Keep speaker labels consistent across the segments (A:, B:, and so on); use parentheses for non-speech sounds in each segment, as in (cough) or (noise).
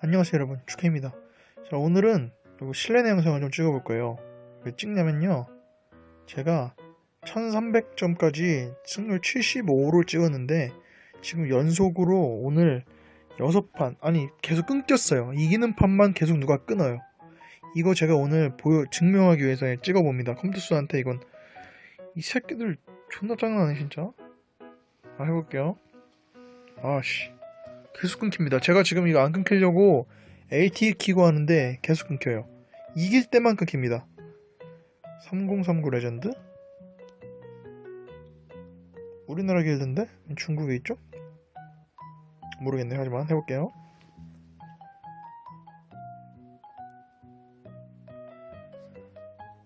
A: 안녕하세요 여러분. 축혜입니다. 자 오늘은 실내내 영상을 좀 찍어볼 거예요. 왜 찍냐면요. 제가 1300점까지 승률 75를 찍었는데 지금 연속으로 오늘 6판 아니 계속 끊겼어요. 이기는 판만 계속 누가 끊어요. 이거 제가 오늘 보여 증명하기 위해서 찍어봅니다. 컴퓨터스한테 이건. 이 새끼들 존나 장난하네 진짜. 아 해볼게요. 아씨 계속 끊깁니다. 제가 지금 이거 안 끊기려고 AT 키고 하는데 계속 끊겨요. 이길 때만 끊깁니다. 3039 레전드? 우리나라 길드인데? 중국에 있죠? 모르겠네. 하지만 해볼게요.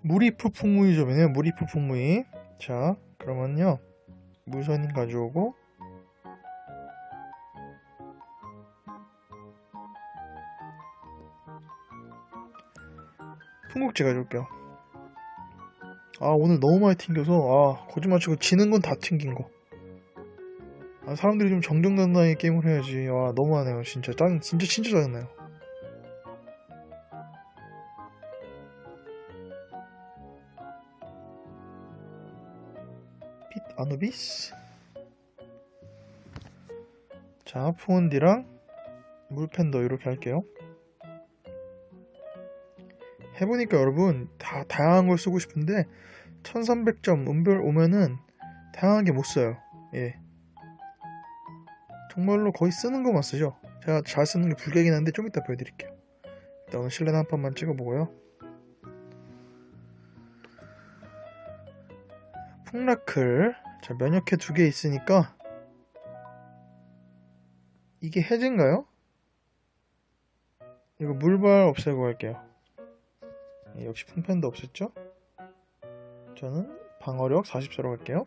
A: 무리프 풍무이점이네요. 무리프 풍무이. 자, 그러면요. 무선인 가져오고 풍국지 가져올게요. 아 오늘 너무 많이 튕겨서 아 거짓말 치고 지는 건 다 튕긴 거. 아 사람들이 좀 정정당당하게 게임을 해야지. 아 너무하네요 진짜 짠 진짜 진짜 짜증나요. 빛 아누비스. 자 푸온디랑 물팬더 이렇게 할게요. 해보니까 여러분 다 다양한 걸 쓰고 싶은데 1300점 은별 오면은 다양하게 못 써요. 예. 정말로 거의 쓰는 것만 쓰죠. 제가 잘 쓰는 게 불격이긴 한데 좀 이따 보여드릴게요. 일단 오늘 실내 한 판만 찍어보고요. 풍라클. 자 면역회 두개 있으니까 이게 해제인가요? 이거 물발 없애고 할게요. 예, 역시 풍펜도 없었죠? 저는 방어력 40세로 갈게요.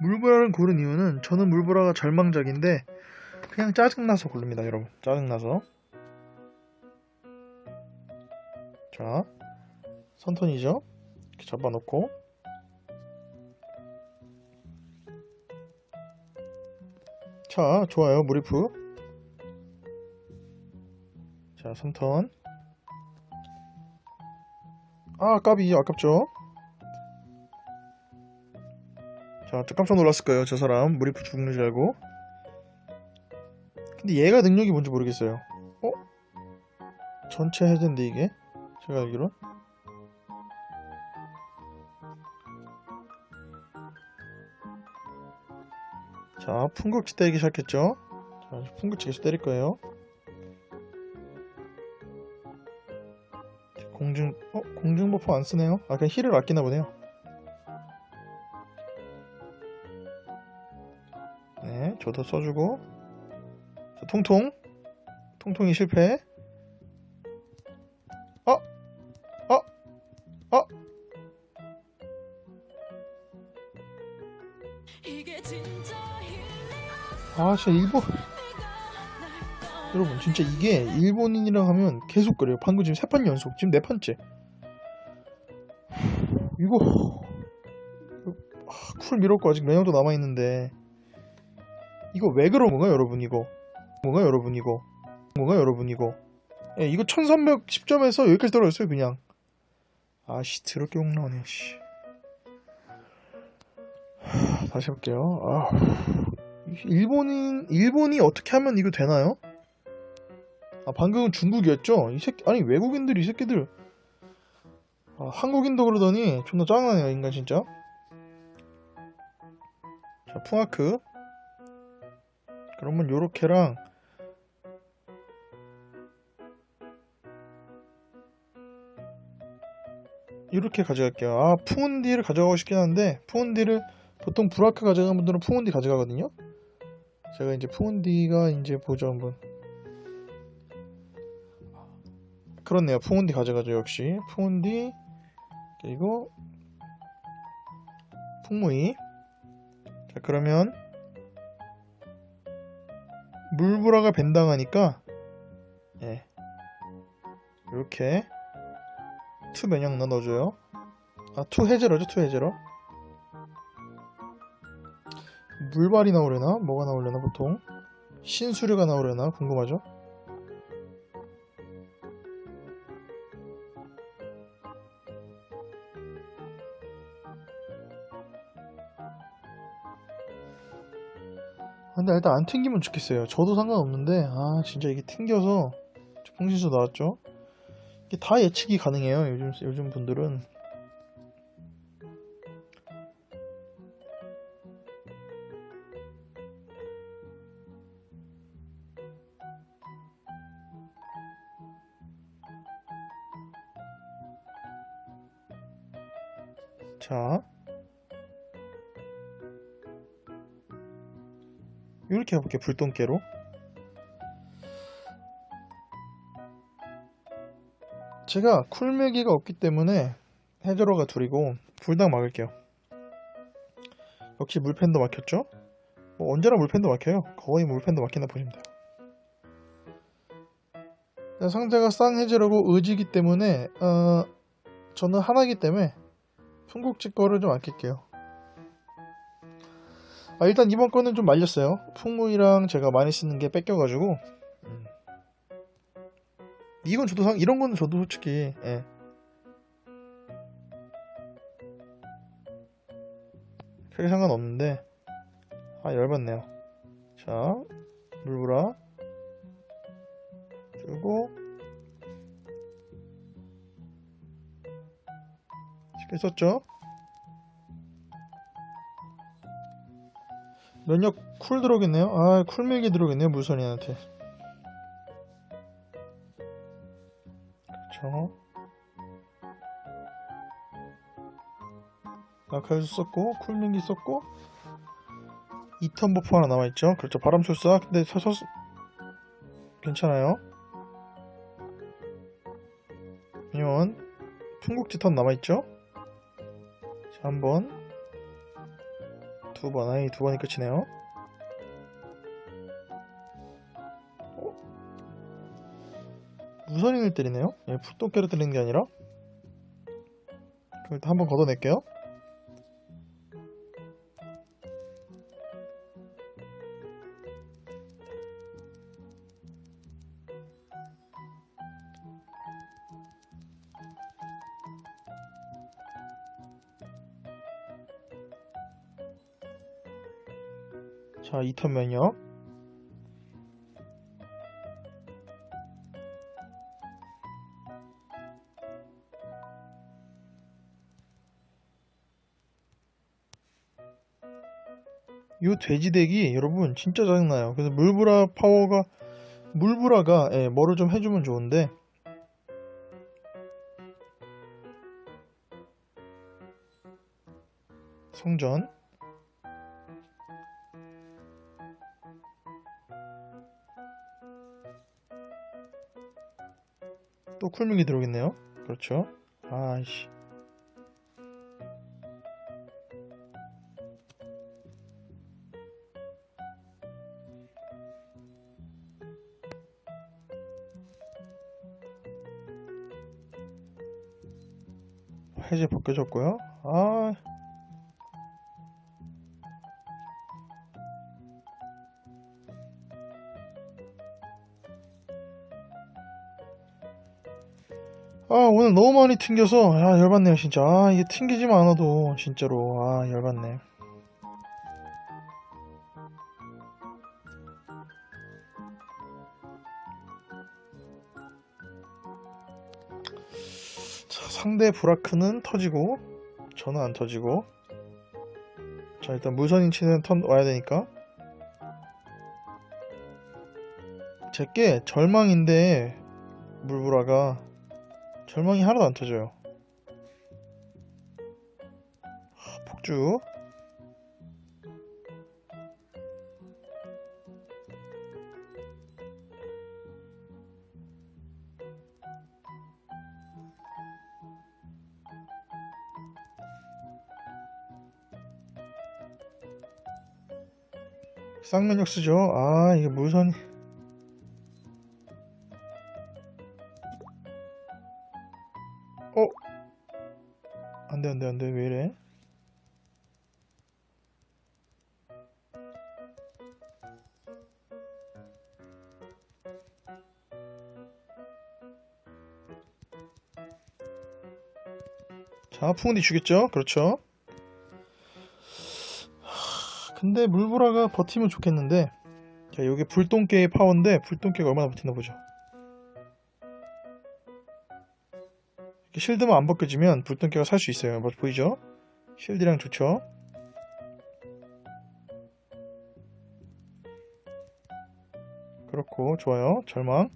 A: 물보라를 고른 이유는 저는 물보라가 절망작인데 그냥 짜증나서 고릅니다 여러분 짜증나서 자 선턴이죠 이렇게 잡아놓고 자, 좋아요. 무리프. 자, 3턴. 아, 까비. 아깝죠? 자, 저 깜짝 놀랐을 거예요. 저 사람. 무리프 죽는 줄 알고. 근데 얘가 능력이 뭔지 모르겠어요. 어? 전체 해제인데, 이게? 제가 알기로. 풍국지 때리기 시작했죠? 자, 풍국지 계속 때릴 거예요. 공중, 어? 공중 버프 안 쓰네요? 아, 그냥 힐을 아끼나 보네요. 네, 저도 써주고. 자, 통통. 통통이 실패. 아, 진짜 일본. 여러분, 진짜 이게 일본인이랑 하면 계속 그래요. 방금 지금 세 판 연속. 지금 네 판째. 이거. 아, 쿨 밀었고 아직 매형도 남아있는데. 이거 왜 그런 건가, 여러분, 이거? 뭔가, 여러분, 이거? 뭔가, 여러분, 이거? 예, 이거 1310점에서 여기까지 떨어졌어요, 그냥. 아씨, 더럽게 욕 나오네, 씨. 하, 다시 해볼게요. 아. 일본인 일본이 어떻게 하면 이거 되나요? 아 방금은 중국이었죠? 이 새끼 아니 외국인들 이 새끼들. 아, 한국인도 그러더니 존나 짱나네요 인간 진짜. 자 풍아크. 그러면 요렇게랑. 이렇게 가져갈게요. 아 푸운디를 가져가고 싶긴 한데 푸운디를 보통 브라크 가져가는 분들은 푸운디 가져가거든요 제가 이제 푸운디가 이제 보죠 한번. 그렇네요. 푸운디 가져가죠 역시. 푸운디 그리고 풍무이. 자 그러면 물보라가 벤당하니까 예. 이렇게 투 면역나 넣어줘요. 아, 투 해제로죠, 투 해제로. 물발이 나오려나? 뭐가 나오려나, 보통? 신수류가 나오려나? 궁금하죠? 근데 일단 안 튕기면 좋겠어요. 저도 상관없는데, 아, 진짜 이게 튕겨서, 풍신수 나왔죠? 이게 다 예측이 가능해요. 요즘, 요즘 분들은. 이렇게 해볼게요. 불똥깨로. 제가 쿨매기가 없기 때문에 해저로가 둘이고 불닭 막을게요. 역시 물팬도 막혔죠? 뭐 언제나 물팬도 막혀요. 거의 물팬도 막힌다 보시면 돼요. 자, 상대가 쌍 해저로고 의지기 때문에 어, 저는 하나기 때문에 풍국지 거를 좀 아낄게요. 아, 일단 이번 거는 좀 말렸어요. 풍무이랑 제가 많이 쓰는 게 뺏겨가지고. 음. 이건 저도 상, 이런 거는 저도 솔직히, 예. 크게 상관없는데, 아, 열받네요. 자, 물브라. 주고, 쉽게 썼죠? 면역 쿨 들어오겠네요. 아, 쿨밀기 들어오겠네요. 물선이한테. 그렇죠. 아카이수 썼고, 쿨밀기 썼고, 2턴 버프 하나 남아있죠. 그렇죠. 바람술사. 근데 서서 괜찮아요. 아니면 풍국지 턴 남아있죠. 자, 한 번. 두 번, 아니 두 번이 끝이네요. 어? 무선인을 때리네요? 예, 풋도깨로 때리는 게 아니라. 그럼 한번 걷어낼게요. 자, 2턴 면역. 요 돼지덱이 여러분 진짜 짜증나요. 그래서 물브라 파워가 물브라가 예, 뭐를 좀 해주면 좋은데 성전 쿨밍이 들어오겠네요. 그렇죠. 아이씨. 해제 벗겨졌고요. 아. 너무 많이 튕겨서 아 열받네요 진짜. 아 이게 튕기지만 않아도 진짜로. 아 열받네. 자 상대 브라크는 터지고 저는 안 터지고. 자 일단 무선인치는 턴 와야 되니까. 제게 절망인데 물브라가 절망이 하나도 안 터져요. 하, 폭주. 쌍면역 쓰죠. 아, 이게 무선이. 자 풍운이 주겠죠? 그렇죠. 하, 근데 물보라가 버티면 좋겠는데 자 여기 불똥개의 파워인데 불똥개가 얼마나 버티나 보죠. 이렇게 실드만 안 벗겨지면 불똥개가 살 수 있어요. 뭐 보이죠? 실드랑 좋죠? 그렇고 좋아요. 절망.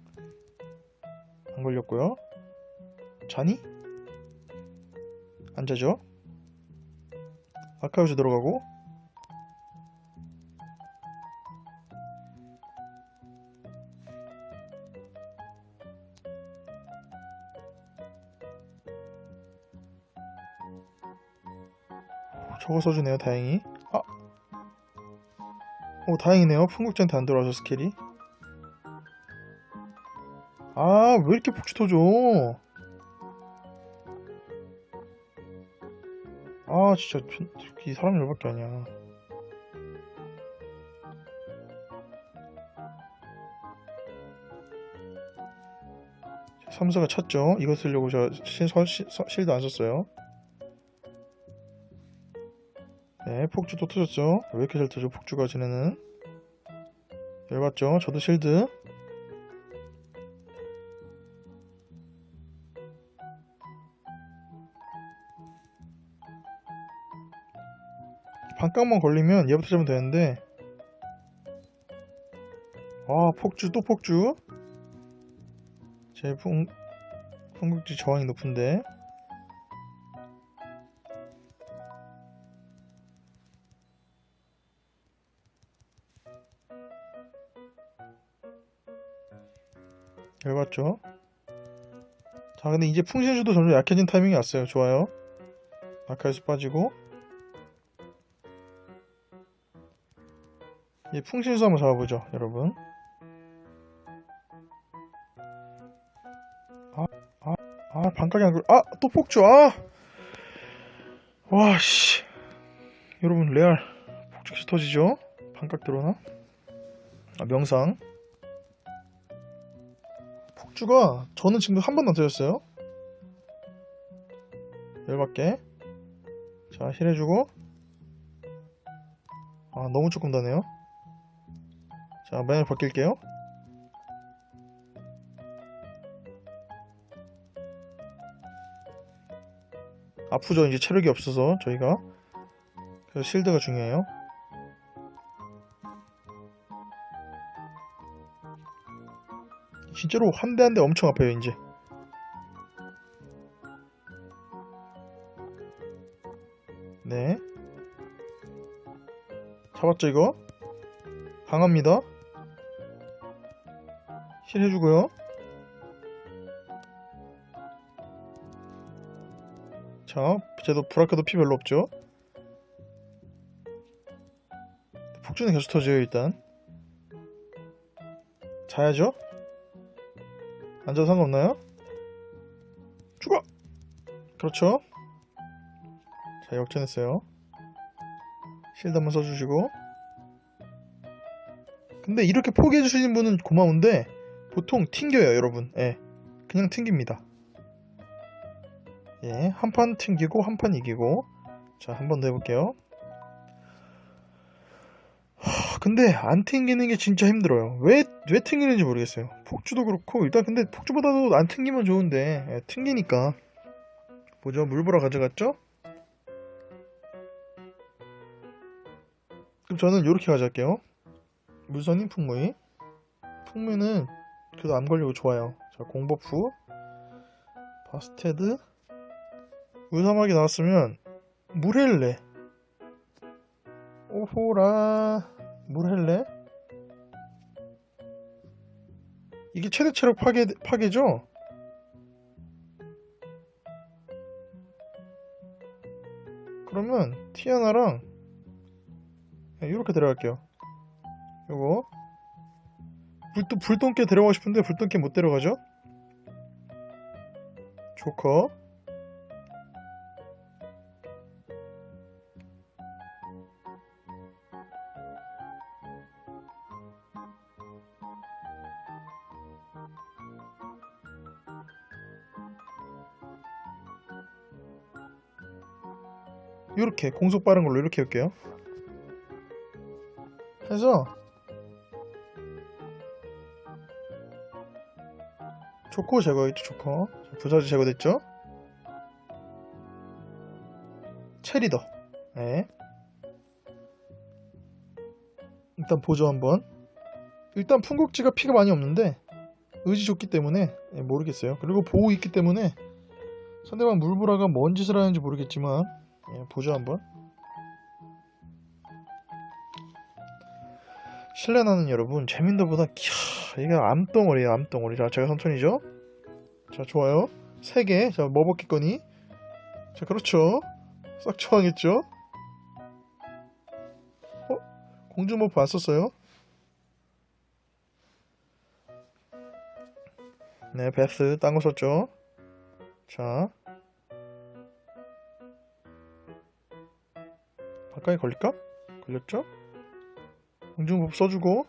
A: 안 걸렸고요. 자니? 안 자죠 아카우스 들어가고. 저거 써주네요 다행히. 아! 오 다행이네요. 풍국장한테 안 들어와서 스킬이. 아왜 이렇게 폭주 터져 아 진짜 전- 이 사람 열밖에 아니야 삼사가 찼죠 이거 쓰려고 저 실, 실, 실, 실드 안 썼어요 네, 폭주도 터졌죠. 왜 이렇게 잘 터져, 폭주가 쟤네는. 열받죠. 저도 실드. 반깡만 걸리면 얘부터 잡으면 되는데. 아, 폭주, 또 폭주. 제 풍, 풍국지 저항이 높은데. 열받죠? 자 근데 이제 풍신수도 점점 약해진 타이밍이 왔어요 좋아요 아카에서 빠지고 이 풍신수 한번 잡아보죠 여러분 아, 아, 아 반각이 안 걸... 아! 또 폭주! 아! 와씨 여러분 레알 폭주기 터지죠? 반각 들어오나? 아 명상 폭주가 저는 지금 한 번도 안 터졌어요. 열받게. 자, 힐 해주고. 아, 너무 조금 다네요. 자, 맨을 벗길게요. 아프죠? 이제 체력이 없어서 저희가. 그래서 실드가 중요해요. 진짜로 한 대 한 대 엄청 아파요 이제 네 잡았죠 이거 강합니다 힐 해주고요 자 쟤도 브라카도 피 별로 없죠 폭주는 계속 터져요 일단 자야죠 앉아도 상관없나요? 죽어! 그렇죠. 자, 역전했어요. 실드 한번 써주시고. 근데 이렇게 포기해주시는 분은 고마운데, 보통 튕겨요, 여러분. 예. 그냥 튕깁니다. 예. 한 판 튕기고, 한 판 이기고. 자, 한 번 더 해볼게요. 근데 안 튕기는 게 진짜 힘들어요. 왜, 왜 튕기는지 모르겠어요. 폭주도 그렇고, 일단 근데 폭주보다도 안 튕기면 좋은데, 예, 튕기니까. 뭐죠? 물 보러 가져갔죠? 그럼 저는 이렇게 가져갈게요. 물선인 풍무이. 풍무는 그래도 안 걸리고 좋아요. 자, 공버프. 바스테드. 물사막이 나왔으면, 물헬레. 오호라. 물헬레? 이게 최대 체력 파괴, 파괴죠? 그러면 티아나랑 이렇게 들어갈게요. 요거 불도, 불똥개 데려가고 싶은데 불똥개 못 데려가죠? 조커 이렇게 공속 빠른 걸로 이렇게 할게요 해서 조커 제거했죠 자, 부사지 제거됐죠? 체리더. 네. 일단 보죠 한번. 일단 풍국지가 피가 많이 없는데 의지 좋기 때문에 예, 모르겠어요. 그리고 보호 있기 때문에 상대방 물보라가 뭔 짓을 하는지 모르겠지만 예, 보죠 한번. 실내나는 여러분 재민더보다 캬 이게 암덩어리에요 암덩어리. 자 제가 선천이죠? 자 좋아요. 3개. 자 머버킷거니? 자 그렇죠. 싹 좋아하겠죠? 어? 공중버프 안 썼어요? 네 베스. 딴 거 썼죠? 자. 가까이 걸릴까? 걸렸죠? 공중버프 써주고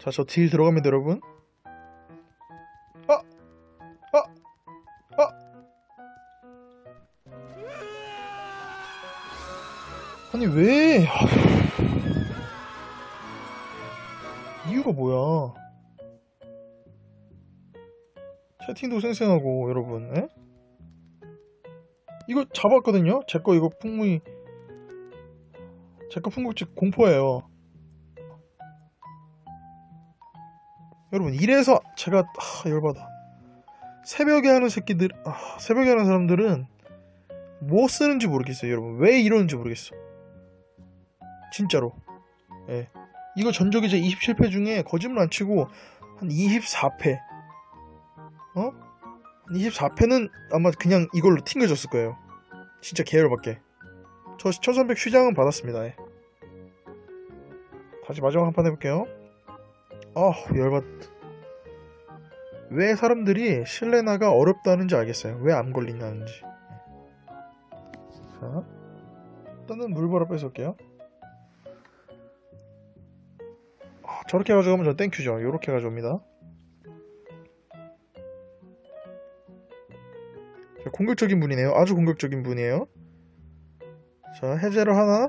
A: 자 저 딜 들어갑니다 여러분 아! 아! 아! 아니 왜 이유가 뭐야 채팅도 쌩쌩하고 여러분 에? 이거 잡았거든요 제 거 이거 풍무이 제거 풍국지 공포예요 여러분 이래서 제가 하, 열받아. 새벽에 하는 새끼들 아, 새벽에 하는 사람들은 뭐 쓰는지 모르겠어요 여러분. 왜 이러는지 모르겠어. 진짜로. 예. 이거 전적이 제 27패 중에 거짓말 안 치고 한 24패 어? 한 24패는 아마 그냥 이걸로 튕겨졌을 거예요. 진짜 계열밖에. 저 1300 휘장은 받았습니다 예. 다시 마지막 한 판 해볼게요 아 열받. 왜 사람들이 실레나가 어렵다는지 알겠어요. 왜 암 걸리냐는지. 자 일단은 물보라 뺏을게요. 아, 저렇게 가져가면 저 땡큐죠. 요렇게 가져옵니다. 자, 공격적인 분이네요. 아주 공격적인 분이에요. 자 해제를 하나.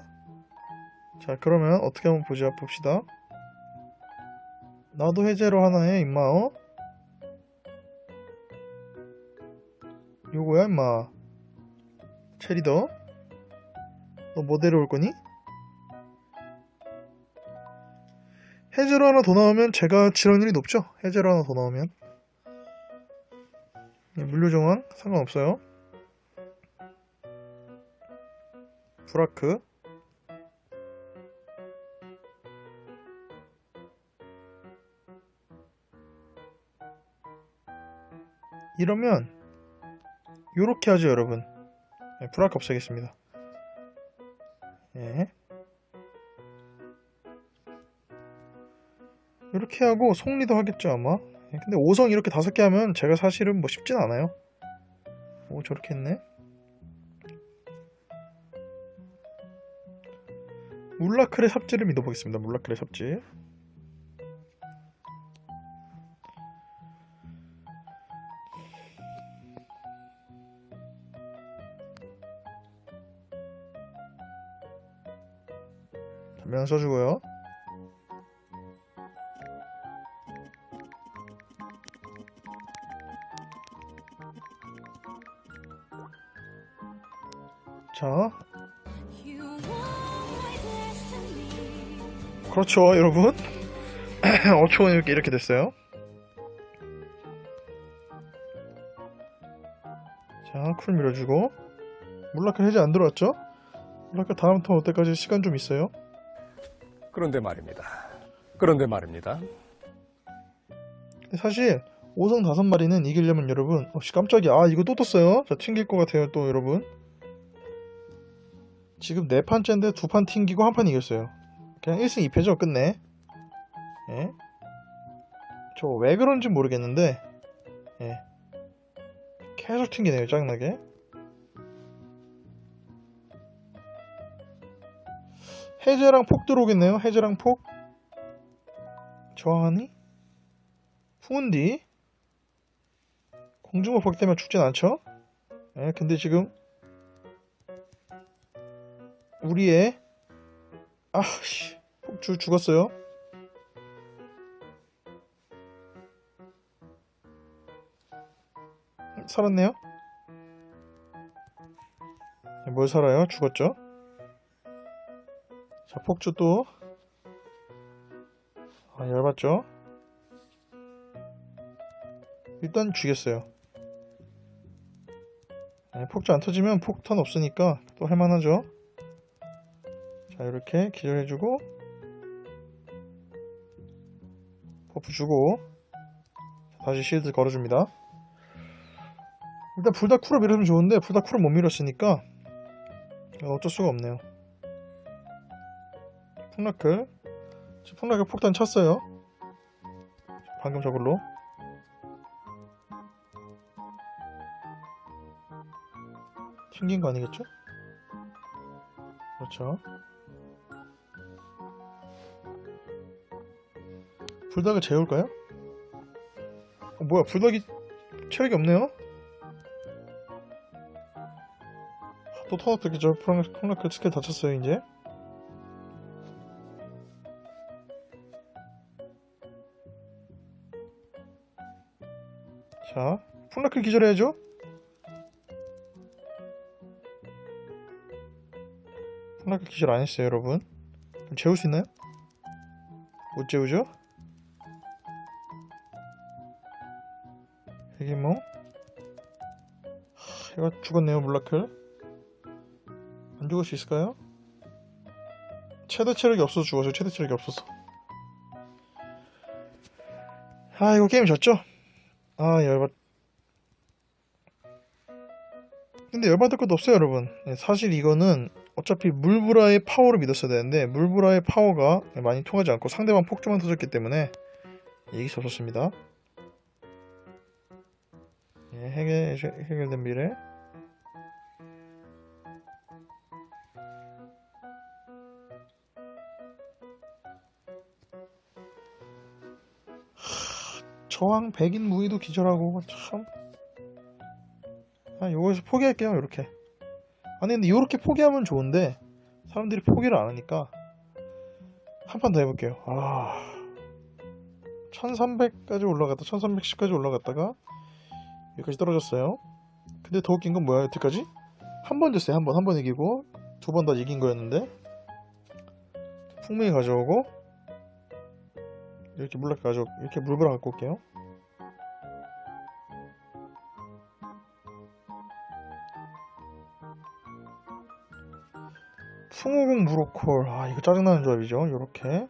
A: 자 그러면 어떻게 한번 보자 봅시다 나도 해제로 하나 해 임마 어? 요거야 임마 체리더 너 뭐 데려올 거니? 해제로 하나 더 나오면 제가 질환율이 높죠? 해제로 하나 더 나오면 네, 물류 정황 상관없어요 브라크 이러면 요렇게 하죠 여러분. 네, 브라크 없애겠습니다. 예. 이렇게 하고 속리도 하겠죠 아마. 예, 근데 5성 이렇게 다섯 개 하면 제가 사실은 뭐 쉽진 않아요. 오 저렇게 했네. 물라클의 삽질을 믿어보겠습니다 물라클의 삽질 면 써주고요. 자, 그렇죠, 여러분. (clears throat) 어초원 이렇게 이렇게 됐어요. 자, 쿨 밀어주고 물라클 해제 안 들어왔죠? 물라클 다음 턴 어때까지 시간 좀 있어요.
B: 그런데 말입니다. 그런데 말입니다.
A: 사실 5성 5마리는 이기려면 여러분 혹시 깜짝이야 아 이거 또 떴어요 자 튕길 것 같아요 또 여러분 지금 4판째인데 2판 튕기고 한 판 이겼어요 그냥 1승 2패죠 끝내 예? 저 왜 그런지 모르겠는데 예. 계속 튕기네요 짜증나게 해제랑 폭 들어오겠네요 해제랑 폭 저항하니? 후운디 공중어 보기 때문에 죽진 않죠? 예, 근데 지금 우리의 아씨 폭주 죽었어요. 살았네요. 네, 뭘 살아요? 죽었죠? 자, 폭주 또. 아, 열받죠? 일단 죽였어요. 네, 폭주 안 터지면 폭탄 없으니까 또 할만하죠? 자, 이렇게 기절해주고, 버프 주고, 다시 실드 걸어줍니다. 일단 불다 쿨을 밀어주면 좋은데, 불다 쿨을 못 밀었으니까, 어쩔 수가 없네요. 지금 폭라클 폭탄 쳤어요. 방금 저걸로. 튕긴 거 아니겠죠? 그렇죠. 불닭을 재울까요? 어, 뭐야, 불닭이 체력이 없네요? 아, 또 터널 뜨기죠. 콩라클 스킬 다쳤어요, 이제. 콩라클 기절해야죠? 콩라클 기절 안 했어요, 여러분. 그럼 재울 수 있나요? 못 재우죠? 이게 뭐? 하, 이거 죽었네요, 물라클. 안 죽을 수 있을까요? 최대 체력이 없어서 죽었어요, 최대 체력이 없어서. 아, 이거 게임 졌죠? 아, 열받. 근데 열받을 것도 없어요, 여러분. 네, 사실 이거는 어차피 물브라의 파워를 믿었어야 되는데, 물브라의 파워가 많이 통하지 않고 상대방 폭주만 터졌기 때문에 이길 수 없었습니다. 예, 해결, 해결된 미래. 저항 백인 무기도 기절하고 참. 아, 요거에서 포기할게요, 이렇게. 아니, 근데 이렇게 포기하면 좋은데 사람들이 포기를 안 하니까 한 판 더 해볼게요. 아, 1300까지 올라갔다, 1310까지 올라갔다가 여기까지 떨어졌어요. 근데 더 웃긴 건 뭐야, 여태까지? 한 번 졌어요, 한 번, 한 번 이기고 두 번 다 이긴 거였는데 풍미 가져오고 이렇게 물락 가져 이렇게 물브라 갖고 올게요. 풍우공 무로콜 아 이거 짜증나는 조합이죠. 요렇게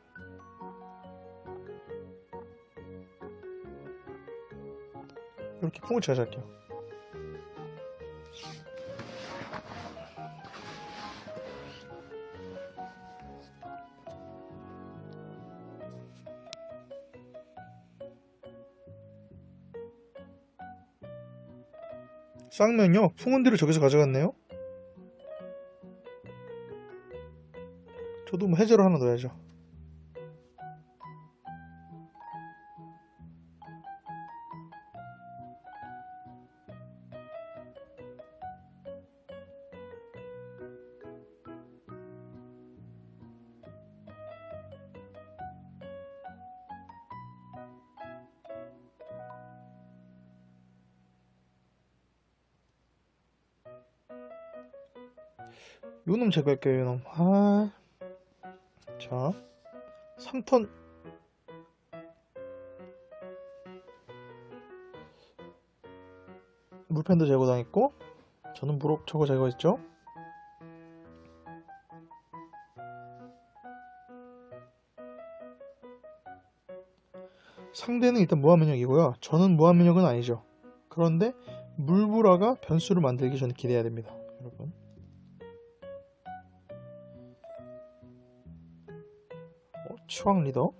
A: 이렇게 풍을 제가 잡게요. 쌍면요 풍운들을 저기서 가져갔네요. 저도 뭐 해제로 하나 넣어야죠. 요놈 제거할게요, 요놈. 아. 자, 3턴. 물펜도 제거당했고, 저는 무럭 저거 제거했죠. 상대는 일단 무한면역이고요. 저는 무한면역은 아니죠. 그런데 물브라가 변수를 만들기 전에 기대해야 됩니다. 여러분. 어, 추앙 리더.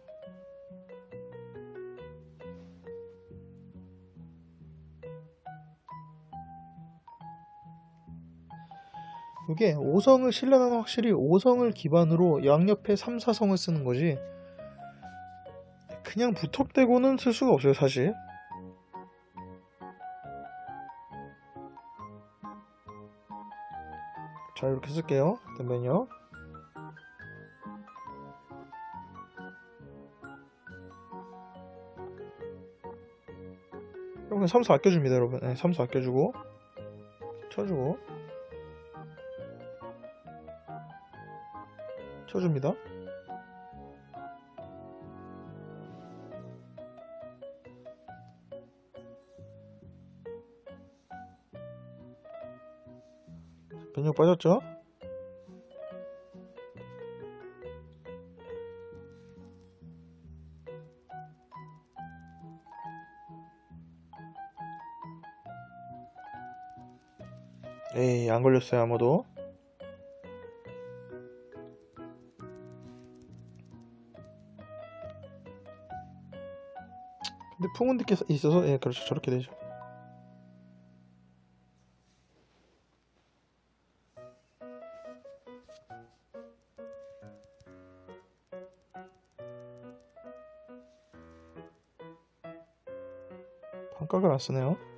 A: 이게 5성을 신뢰는 확실히 5성을 기반으로 양옆에 3, 4성을 쓰는 거지. 그냥 부톱대고는 쓸 수가 없어요 사실. 자 이렇게 쓸게요. 면역 그러면 삼수 아껴줍니다 여러분. 네, 삼수 아껴주고. 쳐주고. 쳐줍니다. 변력 빠졌죠? 안 걸렸어요 아무도. 근데 풍은 늦게 있어서 예 그렇죠. 저렇게 되죠. 반각을 안 쓰네요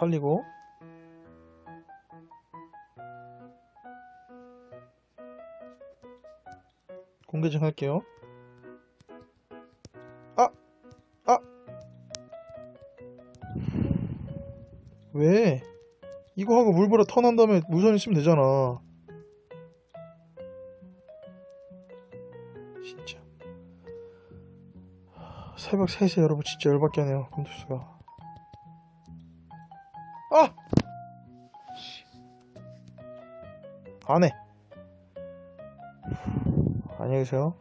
A: 살리고 공개증 할게요 아! 아! 왜? 이거 하고 물보라 턴한 다음에 무선 있으면 되잖아 진짜 하, 새벽 3시에 여러분 진짜 열받게 하네요 컴퓨터가 안 해. 안녕히 계세요.